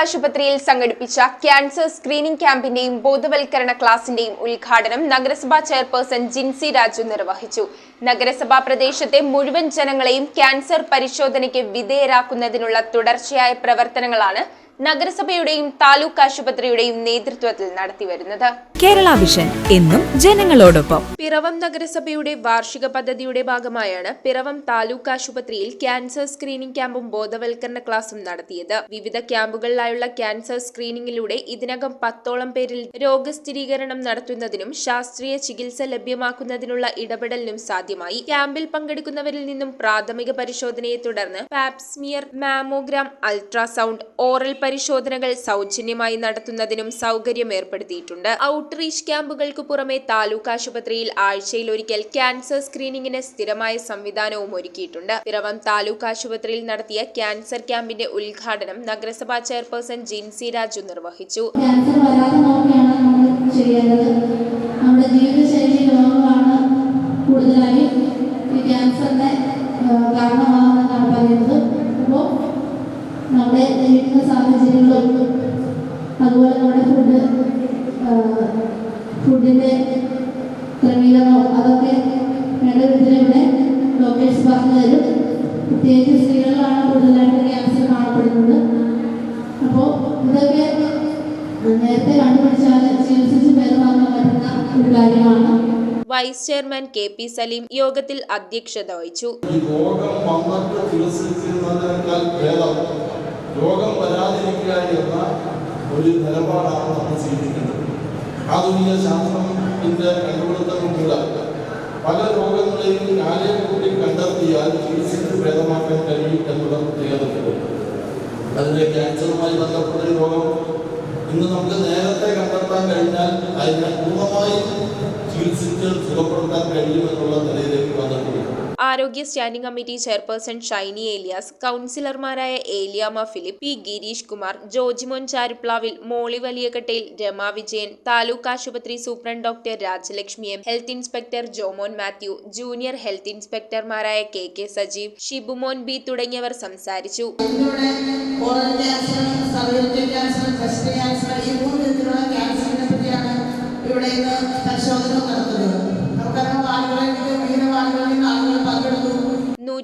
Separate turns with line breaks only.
ആശുപത്രിയിൽ സംഘടിപ്പിച്ച cancer screening ക്യാമ്പിന്റെയും ബോധവൽക്കരണ ക്ലാസിന്റെയും ഉദ്ഘാടനം നഗരസഭാ ചെയർപേഴ്സൺ ജിൻസി രാജു നിർവഹിച്ചു. നഗരസഭാ പ്രദേശത്തെ മുഴുവൻ ജനങ്ങളെയും ക്യാൻസർ പരിശോധനയ്ക്ക് വിധേയരാക്കുന്നതിനുള്ള തുടർച്ചയായ പ്രവർത്തനങ്ങളാണ് നഗരസഭയുടെയും താലൂക്ക് ആശുപത്രിയുടെയും നേതൃത്വത്തിൽ നടത്തിവരുന്നത്.
കേരള വിഷൻ എന്നും ജനങ്ങളോടൊപ്പം.
പിറവം നഗരസഭയുടെ വാർഷിക പദ്ധതിയുടെ ഭാഗമായാണ് പിറവം താലൂക്ക് ആശുപത്രിയിൽ ക്യാൻസർ സ്ക്രീനിംഗ് ക്യാമ്പും ബോധവൽക്കരണ ക്ലാസും നടത്തിയത്. വിവിധ ക്യാമ്പുകളിലായുള്ള ക്യാൻസർ സ്ക്രീനിംഗിലൂടെ ഇതിനകം പത്തോളം പേരിൽ രോഗസ്ഥിരീകരണം നടത്തുന്നതിനും ശാസ്ത്രീയ ചികിത്സ ലഭ്യമാക്കുന്നതിനുള്ള ഇടപെടലിനും സാധ്യമായി. ക്യാമ്പിൽ പങ്കെടുക്കുന്നവരിൽ നിന്നും പ്രാഥമിക പരിശോധനയെ തുടർന്ന് പാപ്സ്മിയർ മാമോഗ്രാം അൾട്രാസൗണ്ട് ഓറൽ പരിശോധനകൾ സൗജന്യമായി നടത്തുന്നതിനും സൗകര്യം ഏർപ്പെടുത്തിയിട്ടുണ്ട് ഔട്ട്റീച്ച് ക്യാമ്പുകൾക്ക് പുറമെ താലൂക്ക് ആശുപത്രിയിൽ ആഴ്ചയിൽ ഒരിക്കൽ ക്യാൻസർ സ്ക്രീനിംഗിന് സ്ഥിരമായ സംവിധാനവും ഒരുക്കിയിട്ടുണ്ട്. പിറവം താലൂക്ക് ആശുപത്രിയിൽ നടത്തിയ ക്യാൻസർ ക്യാമ്പിന്റെ ഉദ്ഘാടനം നഗരസഭാ ചെയർപേഴ്സൺ ജിൻസി രാജു നിർവഹിച്ചു.
അതുപോലെ നമ്മുടെ ഫുഡ് ഫുഡിന്റെ ക്രമീകരണവും അതൊക്കെ വേണ്ട വിധത്തിൽ ഇവിടെ ഡോക്ടേഴ്സ് പറഞ്ഞു തരും. പ്രത്യേകിച്ച് സ്ത്രീകളിലാണ് കൂടുതലായിട്ട് ക്യാൻസർ കാണപ്പെടുന്നത്. അപ്പോൾ ഇതൊക്കെ നേരത്തെ കണ്ടുപിടിച്ചാൽ ചികിത്സിച്ച് ഭേദമാക്കാൻ പറ്റുന്ന ഒരു കാര്യമാണ്.
Vice chairman K P Saleem യോഗത്തിൽ അധ്യക്ഷത വഹിച്ചു.
രോഗം വന്നിട്ട് ചികിത്സിക്കുന്നതിനേക്കാൾ ഭേദം. രോഗം വരാതിരിക്കുക ഒരു നിലപാടാണ് നമ്മൾ സ്വീകരിക്കുന്നത് ആധുനിക ശാസ്ത്രത്തിന്റെ കണ്ടുപിടുത്തം മൂലം പല രോഗങ്ങളെയും കാലേ കൂടി കണ്ടെത്തിയാൽ ചികിത്സിച്ച് ഭേദമാക്കാൻ കഴിയും എന്നുള്ള പ്രത്യേകതയുണ്ട് അതിന്റെ ക്യാൻസറുമായി ബന്ധപ്പെട്ട ഒരു രോഗം ഇന്ന് നമുക്ക് നേരത്തെ കണ്ടെത്താൻ കഴിഞ്ഞാൽ അതിനെ പൂർണമായും ചികിത്സിച്ച് സുഖപ്പെടുത്താൻ കഴിയുമെന്നുള്ള നിലയിലേക്ക് വന്നിട്ടുണ്ട്.
ആരോഗ്യ standing committee chairperson Shiny Elias കൗൺസിലർമാരായ ഏലിയാമ ഫിലിപ്പ് പി ഗിരീഷ് കുമാർ ജോജിമോൻ ചാരുപ്ലാവിൽ മോളി വലിയകട്ടയിൽ രമ വിജയൻ താലൂക്ക് ആശുപത്രി superintendent doctor Rajalakshmi M health inspector Jomon Mathew junior health ഇൻസ്പെക്ടർമാരായ K K Sajeev Shibumon B തുടങ്ങിയവർ സംസാരിച്ചു.
ഇവിടെ ഇന്ന് പരിശോധന